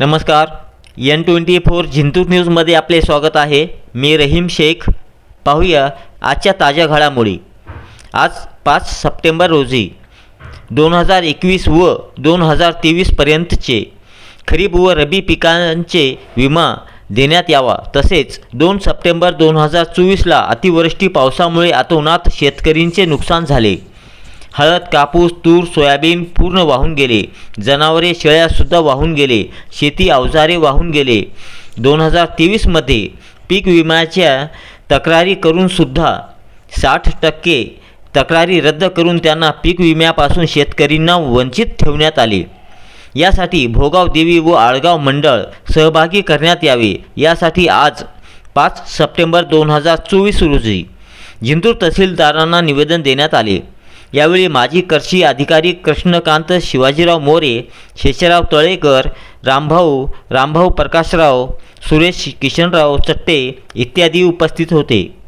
नमस्कार. N twenty four Jintur न्यूजमध्ये आपले स्वागत आहे. मी रहीम शेख. पाहूया आजच्या ताज्या घडामोडी. आज पाच सप्टेंबर रोजी दोन हजार एकवीस व दोन हजार तेवीसपर्यंतचे खरीप व रबी पिकांचे विमा देण्यात यावा. तसेच दोन सप्टेंबर दोन हजार चोवीसला अतिवृष्टी पावसामुळे अतोनात शेतकरींचे नुकसान झाले. हळद कापूस तूर सोयाबीन पूर्ण वाहून गेले. जनावरे शेळ्यासुद्धा वाहून गेले. शेती अवजारे वाहून गेले. दोन हजार तेवीसमध्ये पीक विम्याच्या तक्रारी करूनसुद्धा साठ टक्के तक्रारी रद्द करून त्यांना पीक विम्यापासून शेतकरींना वंचित ठेवण्यात आले. यासाठी भोगाव देवी व आळगाव मंडळ सहभागी करण्यात यावे. यासाठी आज पाच सप्टेंबर दोन हजार चोवीस रोजी जिंतूर तहसीलदारांना निवेदन देण्यात आले. यावेळी माजी कृषी अधिकारी कृष्णकांत शिवाजीराव मोरे शेषराव तळेकर रामभाऊ रामभाऊ प्रकाशराव सुरेश किशनराव चट्टे इत्यादी उपस्थित होते.